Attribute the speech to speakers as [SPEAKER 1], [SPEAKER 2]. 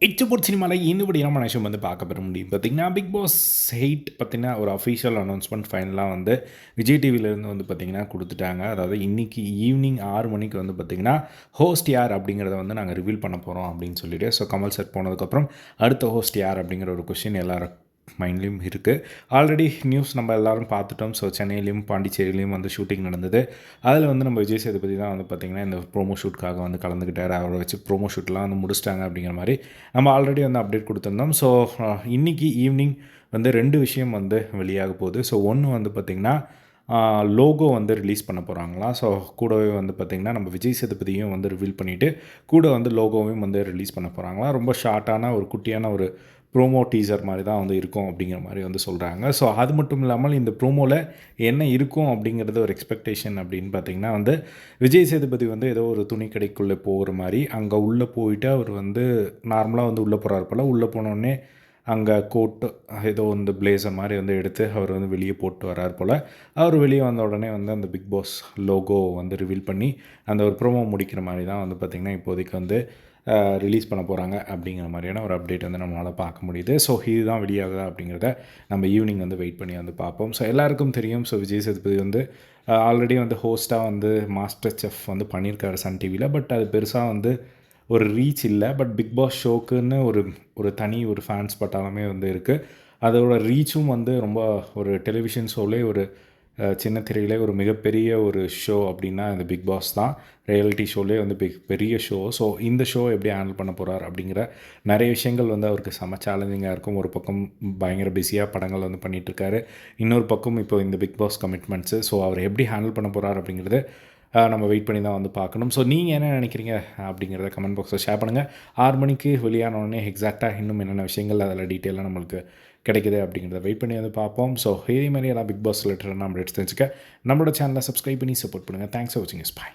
[SPEAKER 1] இச்சப்பூர் சினிமாவில் இன்னுபடி நம்ம விஷயம் வந்து பார்க்க பெற முடியும் பார்த்திங்கன்னா பிக் பாஸ் எயிட் பார்த்திங்கன்னா ஒரு அஃபிஷியல் அனௌன்ஸ்மெண்ட் ஃபைனலாக வந்து விஜய் டிவிலேருந்து வந்து பார்த்திங்கன்னா கொடுத்துட்டாங்க அதாவது இன்றைக்கி ஈவினிங் ஆறு மணிக்கு வந்து பார்த்திங்கன்னா ஹோஸ்ட் யார் அப்படிங்கிறத வந்து நாங்கள் ரிவீல் பண்ண போகிறோம் அப்படின்னு சொல்லிட்டு ஸோ கமல் சார் போனதுக்கப்புறம் அடுத்த ஹோஸ்ட் யார் அப்படிங்கிற ஒரு கொஷின் எல்லாரும் மைண்ட்லேயும் இருக்குது ஆல்ரெடி நியூஸ் நம்ம எல்லோரும் பார்த்துட்டோம். ஸோ சென்னையிலையும் பாண்டிச்சேரியிலையும் வந்து ஷூட்டிங் நடந்தது. அதில் வந்து நம்ம விஜய் சேதுபதி தான் வந்து பார்த்திங்கன்னா இந்த ப்ரோமோ ஷூட்காக வந்து கலந்துக்கிட்டார் அவரை வச்சு ப்ரோமோ ஷூட்லாம் வந்து முடிச்சிட்டாங்க அப்படிங்கிற மாதிரி நம்ம ஆல்ரெடி வந்து அப்டேட் கொடுத்துருந்தோம். ஸோ இன்றைக்கி ஈவினிங் வந்து ரெண்டு விஷயம் வந்து வெளியாக போகுது. ஸோ ஒன்று வந்து பார்த்திங்கன்னா லோகோ வந்து ரிலீஸ் பண்ண போகிறாங்களா ஸோ கூடவே வந்து பார்த்திங்கன்னா நம்ம விஜய் சேதுபதியும் வந்து ரிவீல் பண்ணிவிட்டு கூட வந்து லோகோவையும் வந்து ரிலீஸ் பண்ண போகிறாங்களா ரொம்ப ஷார்ட்டான ஒரு குட்டியான ஒரு ப்ரோமோ டீசர் மாதிரி தான் வந்து இருக்கும் அப்படிங்கிற மாதிரி வந்து சொல்கிறாங்க ஸோ அது மட்டும் இல்லாமல் இந்த ப்ரோமோவில் என்ன இருக்கும் அப்படிங்கிறது ஒரு எக்ஸ்பெக்டேஷன் அப்படின்னு பார்த்திங்கன்னா வந்து விஜய் சேதுபதி வந்து ஏதோ ஒரு துணி கடைக்குள்ளே போகிற மாதிரி அங்கே உள்ளே போயிட்டு அவர் வந்து நார்மலாக வந்து உள்ளே போகிறார் போல். உள்ளே போனோடனே அங்கே கோட்டு ஏதோ வந்து பிளேசர் மாதிரி வந்து எடுத்து அவர் வந்து வெளியே போட்டு வரார் போல். அவர் வெளியே வந்த உடனே வந்து அந்த பிக் பாஸ் லோகோ வந்து ரிவீல் பண்ணி அந்த ஒரு ப்ரோமோ முடிக்கிற மாதிரி தான் வந்து பார்த்திங்கன்னா இப்போதைக்கு வந்து ரிலீஸ் பண்ண போகிறாங்க அப்படிங்கிற மாதிரியான ஒரு அப்டேட் வந்து நம்மளால் பார்க்க முடியுது. ஸோ இதுதான் வெளியாகுதா அப்படிங்கிறத நம்ம ஈவினிங் வந்து வெயிட் பண்ணி வந்து பார்ப்போம். ஸோ எல்லாருக்கும் தெரியும். ஸோ விஜய் சேதுபதி வந்து ஆல்ரெடி வந்து ஹோஸ்ட்டாக வந்து மாஸ்டர் செஃப் வந்து பண்ணியிருக்காரு சன் டிவியில் பட் அது பெருசாக வந்து ஒரு ரீச் இல்லை பட் பிக் பாஸ் ஷோக்குன்னு ஒரு ஒரு தனி ஒரு ஃபேன்ஸ் பட்டாலுமே வந்து இருக்குது அதோட ரீச்சும் வந்து ரொம்ப ஒரு டெலிவிஷன் ஷோலே ஒரு சின்ன திரையிலே ஒரு மிகப்பெரிய ஒரு ஷோ அப்படின்னா இந்த பிக் பாஸ் தான். ரியாலிட்டி ஷோலே வந்து பிக் பெரிய ஷோ ஸோ இந்த ஷோ எப்படி ஹேண்டில் பண்ண போகிறார் அப்படிங்கிற நிறைய விஷயங்கள் வந்து அவருக்கு செம சேலஞ்சிங்காக இருக்கும். ஒரு பக்கம் பயங்கர பிஸியாக படங்கள் வந்து பண்ணிகிட்ருக்காரு இன்னொரு பக்கம் இப்போ இந்த பிக் பாஸ் கமிட்மெண்ட்ஸு ஸோ அவர் எப்படி ஹேண்டில் பண்ண போகிறார் அப்படிங்கிறது நம்ம வெயிட் பண்ணி தான் வந்து பார்க்கணும். ஸோ நீங்கள் என்ன நினைக்கிறீங்க அப்படிங்கிறத கமெண்ட் பாக்ஸில் ஷேர் பண்ணுங்கள் ஆறு மணிக்கு வெளியான உடனே எக்ஸாக்டாக இன்னும் என்னென்ன விஷயங்கள் அதில் டீட்டெயிலாக நம்மளுக்கு கிடைக்குது அப்படிங்கிறத வெயிட் பண்ணி வந்து பார்ப்போம். ஸோ இதே மாதிரி எல்லாம் பிக் பாஸ் லெட்டர் நம்ம எடுத்து தெரிஞ்சுக்க நம்மளோட சேனலை சப்ஸ்கிரைப் பண்ணி சப்போர்ட் பண்ணுங்கள் தேங்க்ஸ் ஃபார் வாட்சிங் இஸ் பாய்